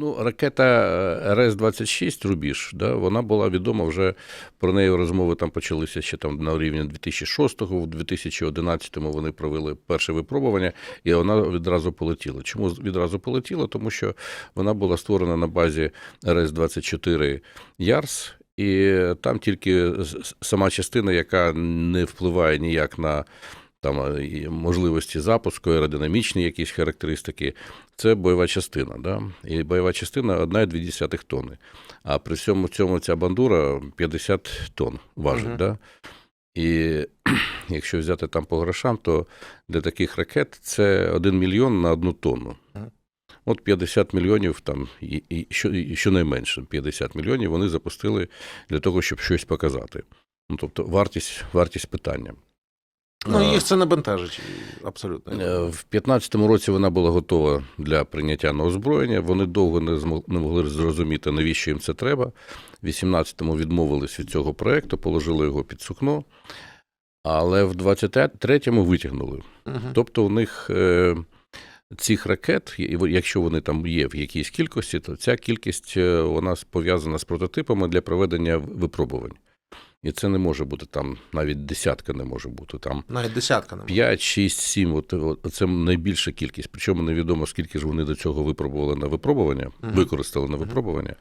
Ну, ракета е, РС-26 Рубіж, да, вона була відома вже про неї розмови там почалися ще там на рівні 2006-го, в 2011-му вони провели перше випробування, і вона відразу полетіла. Чому відразу полетіла? Тому що вона була створена на базі РС-24 Ярс, і там тільки сама частина, яка не впливає ніяк на там і можливості запуску, аеродинамічні якісь характеристики. Це бойова частина. Да? І бойова частина 1,2 тонни. А при всьому цьому ця бандура 50 тонн важить. Мгм. Да? І якщо взяти там по грошам, то для таких ракет це 1 мільйон на одну тонну. От 50 мільйонів там, і, і, що, і щонайменше 50 мільйонів вони запустили для того, щоб щось показати. Ну, тобто вартість, вартість питання. Ну, їх це не бентежить абсолютно. Е, В 15-му році вона була готова для прийняття на озброєння. Вони довго не змог- не могли зрозуміти, навіщо їм це треба. В 18-му відмовились від цього проекту, положили його під сукно. Але в 23-му витягнули. Мгм. Тобто, у них е, цих ракет, якщо вони там є в якійсь кількості, то ця кількість е, вона пов'язана з прототипами для проведення випробувань. І це не може бути там, навіть десятка не може бути. Там Навіть десятка немає. 5, 6, 7, от, от це найбільша кількість. Причому невідомо, скільки ж вони до цього випробували на випробування, Мгм. використали на випробування.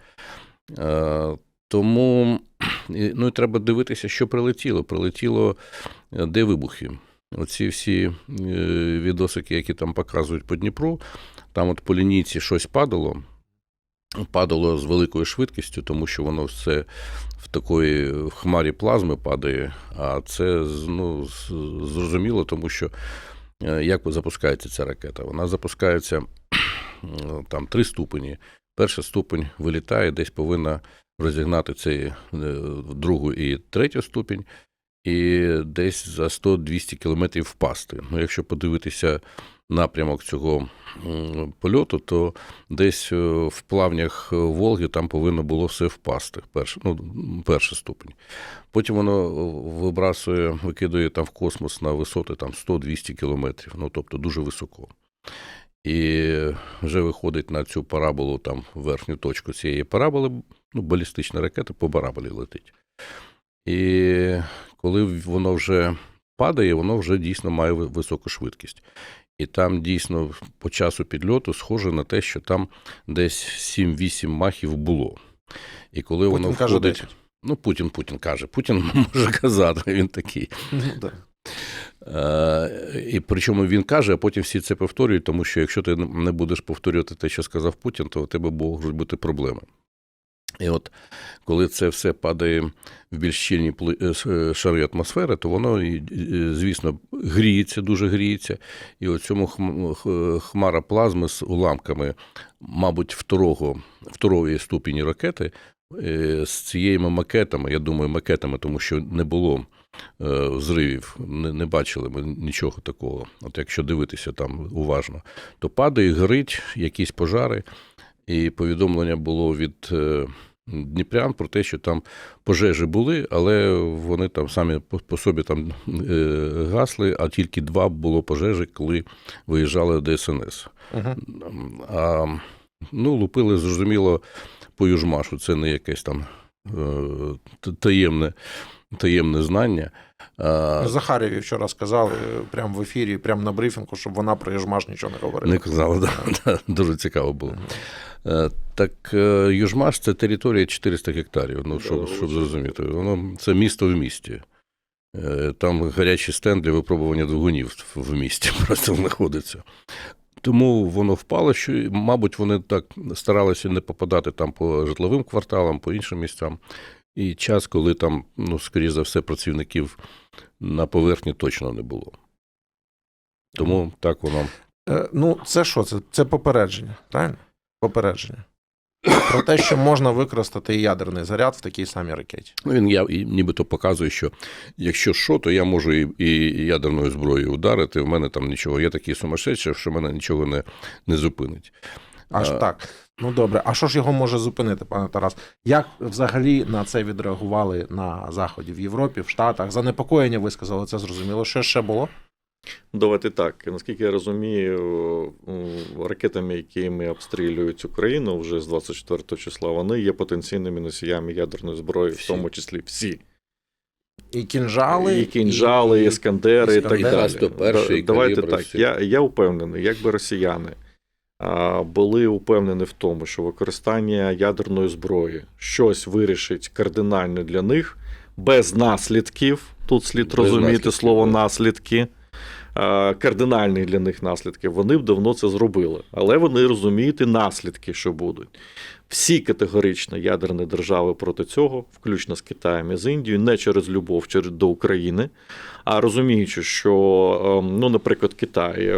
Е, тому і- ну, і треба дивитися, що прилетіло. Прилетіло, е, де вибухи. Оці всі е, відосики, які там показують по Дніпру, там от по лінійці щось падало. Падало з великою швидкістю, тому що воно все в такої хмарі плазми падає. А це ну, зрозуміло, тому що е, як запускається ця ракета? Вона запускається там три ступені. Перший ступень вилітає, десь повинна розігнати цей е, другу і третю ступінь, і десь за 100-200 кілометрів впасти. Ну, якщо подивитися напрямок цього польоту, то десь е, в плавнях Волги там повинно було все впасти. Перший, ну, перший ступень. Потім воно вибрасує, викидує там в космос на висоти там 100-200 кілометрів, ну тобто дуже високо. І вже виходить на цю параболу, там верхню точку цієї параболи, ну, балістична ракета по параболі летить. І коли воно вже падає, воно вже дійсно має високу швидкість. І там дійсно по часу підльоту схоже на те, що там десь 7-8 махів було. І коли воно Путін каже входить. 10. Ну, Путін Путін каже. Путін може казати, він такий. Ну, да. Е, І причому він каже, а потім всі це повторюють, тому що якщо ти не будеш повторювати те, що сказав Путін, то у тебе можуть бути проблеми. І от коли це все падає в більш щільні е, е, шари атмосфери, то воно, звісно, гріється, дуже гріється. І у цьому хмара плазми з уламками, мабуть, второго, второї ступені ракети, е, з цією макетами, я думаю, макетами, тому що не було е, зривів, не, не бачили ми нічого такого. От якщо дивитися там уважно, то падає, горить якісь пожари, і повідомлення було від Дніпрян про те, що там пожежі були, але вони там самі по, собі там е, гасли, а тільки два було пожежі, коли виїжджали до СНС. Мгм. А, ну, лупили, зрозуміло, по южмашу. Це не якесь там е, таємне, таємне знання. Захарєві вчора сказали прямо в ефірі, прямо на брифінгу, щоб вона про Єжмаш нічого не говорила. не казали, да, да, дуже цікаво було. Е, Так е, Южмаш це територія 400 гектарів, ну, щоб, щоб зрозуміти. Воно це місто в місті. Е, Там гарячий стенд для випробування двигунів в місті просто знаходиться. Тому воно впало, що, мабуть, вони так старалися не попадати там по житловим кварталам, по іншим місцям. І час, коли там, ну, скоріш за все, працівників на поверхні точно не було. Тому так воно. Ну, це що? Це, це попередження, правильно? Попередження. Про те, що можна використати і ядерний заряд в такій самій ракеті. Ну, він я, і нібито показує, що якщо що, то я можу і, і ядерною зброєю ударити. В мене там нічого. Я такий сумасшедший, що мене нічого не, не зупинить. Аж А. так. Ну добре. А що ж його може зупинити, пане Тарас? Як взагалі на це відреагували на Заході в Європі, в Штатах? Занепокоєння висказали, це зрозуміло. Що ще було? Давайте так. Наскільки я розумію, ракетами, якими обстрілюють Україну вже з 24 числа, вони є потенційними носіями ядерної зброї, в тому числі всі. І кінжали, і кінжали, і іскандери, і так далі. 91-й Да- Давайте так. всі. Я, я впевнений, якби росіяни а, були впевнені в тому, що використання ядерної зброї щось вирішить кардинально для них, без наслідків. Тут слід Без розуміти наслідків, слово наслідки. А, Кардинальних для них наслідків, вони б давно це зробили. Але вони розуміють і наслідки, що будуть. Всі категорично ядерні держави проти цього, включно з Китаєм і з Індією, не через любов через до України, а розуміючи, що, ем, ну, наприклад, Китай, е,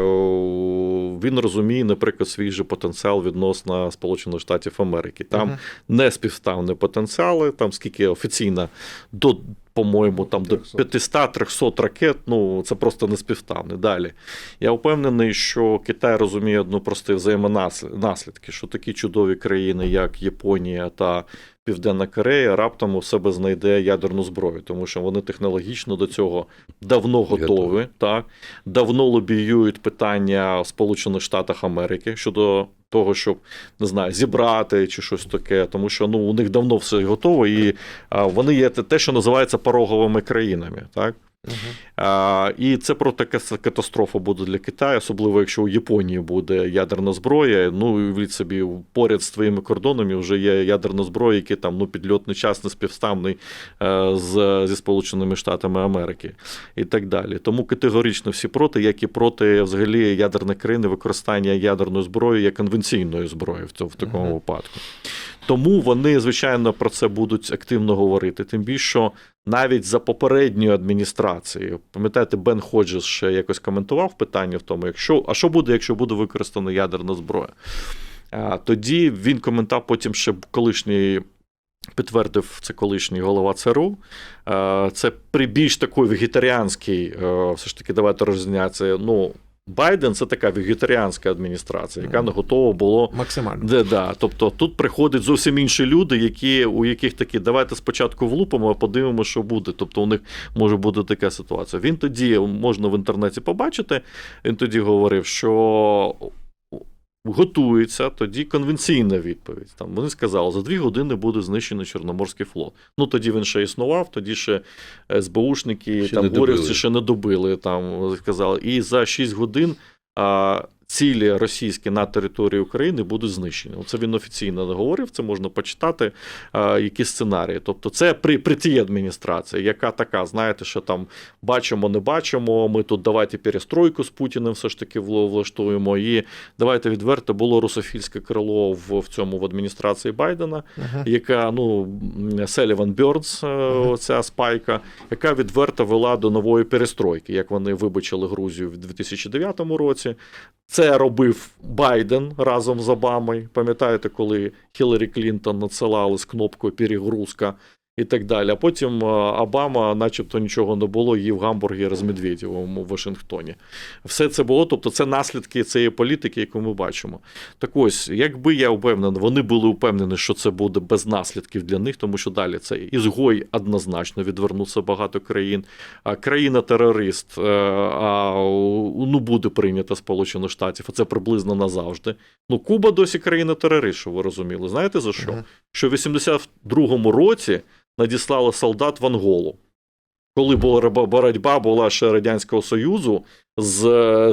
він розуміє, наприклад, свій же потенціал відносно Сполучених Штатів Америки. Там Мгм. не співставні потенціали, там скільки офіційно до. По-моєму, там до 500-300 ракет, ну це просто не співставне. Далі. Я впевнений, що Китай розуміє одну просту взаємонаслідки, що такі чудові країни, як Японія та Південна Корея, раптом у себе знайде ядерну зброю, тому що вони технологічно до цього давно готові, так давно лобіюють питання в Сполучених Штатах Америки щодо того, щоб не знаю, зібрати чи щось таке, тому що ну у них давно все готово, і вони є те, що називається пороговими країнами, так. Мгм. А, і це про така катастрофа буде для Китаю, особливо якщо у Японії буде ядерна зброя. Ну і собі поряд з твоїми кордонами вже є ядерна зброя, які там ну підльотний час не співставний е, з, зі Сполученими Штатами Америки і так далі. Тому категорично всі проти, як і проти взагалі ядерної країни використання ядерної зброї як конвенційної зброї в, цьому, в такому Мгм. випадку. Тому вони, звичайно, про це будуть активно говорити. Тим більше, що навіть за попередньою адміністрацією, пам'ятаєте, Бен Ходжес ще якось коментував питання в тому, якщо, а що буде, якщо буде використана ядерна зброя? Тоді він коментав потім ще колишній. Підтвердив це колишній голова ЦРУ. Це при більш такої вегетаріанській, е, все ж таки, давайте розрізняти. Ну, Байден це така вегетаріанська адміністрація, яка не готова було Максимально. де, да. Тобто тут приходять зовсім інші люди, які, у яких такі, давайте спочатку влупимо, а подивимося, що буде. Тобто у них може бути така ситуація. Він тоді можна в інтернеті побачити. Він тоді говорив, що. Готується тоді конвенційна відповідь. Там вони сказали, за дві години буде знищений Чорноморський флот. Ну тоді він ще існував, тоді ще СБУшники, Ще там горівці ще не добили. Там сказали. І за 6 годин а, цілі російські на території України будуть знищені. Це він офіційно говорив, це можна почитати, які сценарії. Тобто, це при, при тій адміністрації, яка така, знаєте, що там бачимо, не бачимо. Ми тут давайте перестройку з Путіним все ж таки вла- влаштуємо. І давайте відверто було русофільське крило в, в цьому в адміністрації Байдена Мгм. яка ну Селіван Бьорнс, Мгм. ця спайка, яка відверто вела до нової перестройки, як вони вибачили Грузію в 2009 році. Це робив Байден разом з Обамою. Пам'ятаєте, коли Хіларі Клінтон надсилали з кнопкою перегрузка і так далі. А потім е, Обама, начебто, нічого не було, їв гамбургер з Медведєвим у Вашингтоні. Все це було, тобто це наслідки цієї політики, яку ми бачимо. Так ось, якби я впевнений, вони були впевнені, що це буде без наслідків для них, тому що далі це ізгой однозначно відвернуться багато країн. А країна-терорист е, а, ну, буде прийнята Сполучених Штатів, а це приблизно назавжди. Ну, Куба досі країна-терорист, що ви розуміли. Знаєте за що? Що в 82-му році надіслали солдат в Анголу. Коли була боротьба була ще Радянського Союзу з,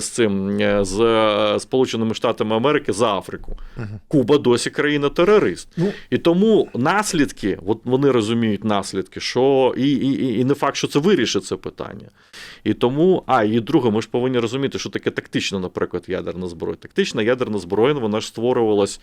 з цим е, з е, Сполученими Штатами Америки за Африку. Мгм. Куба досі країна-терорист. Ну. І тому наслідки, от вони розуміють наслідки, що і, і, і- і не факт, що це вирішить це питання. І тому, а і друге, ми ж повинні розуміти, що таке тактична, наприклад, ядерна зброя. Тактична ядерна зброя, вона ж створювалась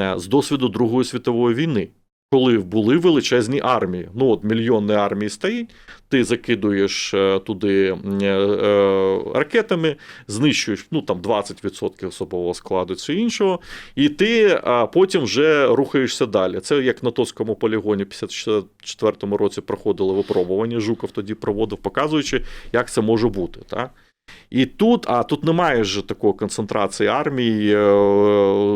е, з досвіду Другої світової війни. Коли були величезні армії, ну от мільйонні армії стоїть, ти закидуєш е, туди е, е, ракетами, знищуєш ну там 20% особового складу чи іншого, і ти потім вже рухаєшся далі. Це як на Тоському полігоні в 54-му році проходили випробування. Жуков тоді проводив, показуючи, як це може бути. Так? І тут, а тут немає ж такої концентрації армії, е,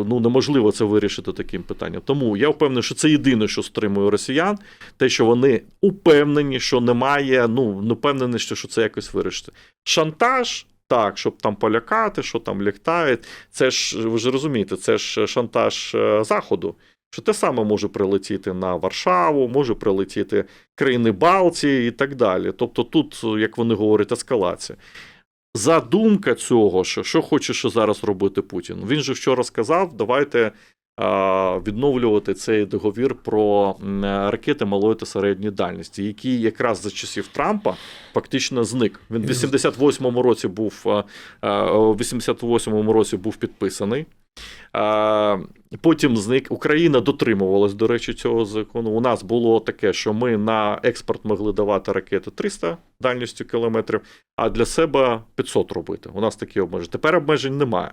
ну неможливо це вирішити таким питанням. Тому я впевнений, що це єдине, що стримує росіян, те, що вони упевнені, що немає, ну не впевнені, що це якось вирішити. Шантаж так, щоб там полякати, що там літає. Це ж ви ж розумієте, це ж шантаж е, Заходу. Що те саме може прилетіти на Варшаву, може прилетіти країни Балтії і так далі. Тобто тут, як вони говорять, ескалація. Задумка цього, що, що хоче що зараз робити Путін. Він же вчора сказав: давайте відновлювати цей договір про ракети малої та середньої дальності, який якраз за часів Трампа фактично зник. Він в 88-му році був а, а, 88-му році був підписаний. Потім зник Україна дотримувалась, до речі, цього закону. У нас було таке, що ми на експорт могли давати ракети 300 дальністю кілометрів, а для себе 500 робити. У нас такі обмеження. Тепер обмежень немає.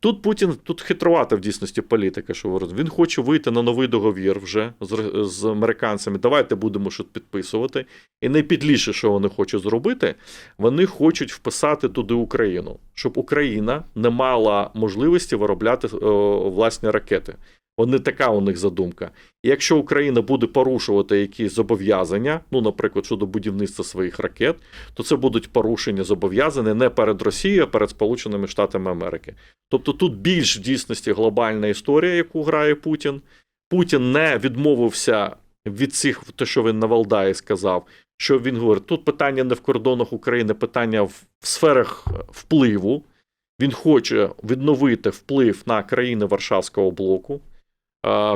Тут Путін тут хитрувата в дійсності політика, що. Він хоче вийти на новий договір вже з, з американцями. Давайте будемо щось підписувати. І найпідліше, що вони хочуть зробити, вони хочуть вписати туди Україну, щоб Україна не мала можливості виробляти о, власні ракети. Вони така у них задумка. І якщо Україна буде порушувати якісь зобов'язання, ну, наприклад, щодо будівництва своїх ракет, то це будуть порушення зобов'язання не перед Росією, а перед Сполученими Штатами Америки. Тобто тут більш в дійсності глобальна історія, яку грає Путін. Путін не відмовився від цих, те, що він на Валдаї сказав, що він говорить: тут питання не в кордонах України, питання в, сферах впливу. Він хоче відновити вплив на країни Варшавського блоку.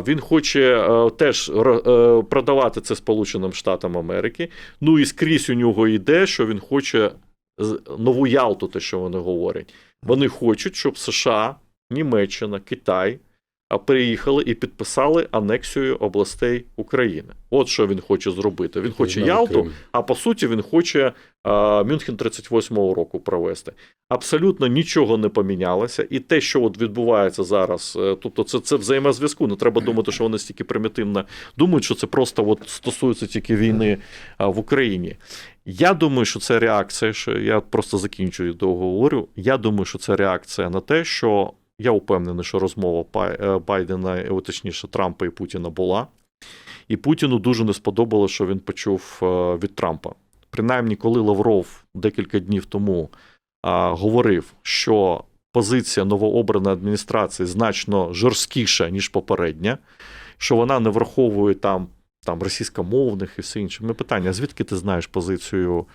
Він хоче е, теж е, продавати це Сполученим Штатам Америки. Ну і скрізь у нього йде, що він хоче нову Ялту, те, що вони говорять. Вони хочуть, щоб США, Німеччина, Китай приїхали і підписали анексію областей України. От що він хоче зробити. Він хоче Ялту, а по суті, він хоче а, Мюнхен 38-го року провести. Абсолютно нічого не помінялося, і те, що от відбувається зараз, е, тобто це, це взаємозв'язку. Не треба думати, що вони стільки примітивно думають, що це просто от стосується тільки війни а, в Україні. Я думаю, що це реакція, що я просто закінчую довго говорю. Я думаю, що це реакція на те, що я впевнений, що розмова е, Байдена, е, точніше Трампа і Путіна була. І Путіну дуже не сподобалося, що він почув е, від Трампа. Принаймні, коли Лавров декілька днів тому говорив, що позиція новообраної адміністрації значно жорсткіша, ніж попередня, що вона не враховує там. Там російськомовних і все інше. Ми питання: звідки ти знаєш позицію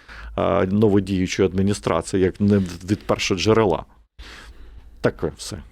новодіючої адміністрації, як не від першого джерела? Таке все.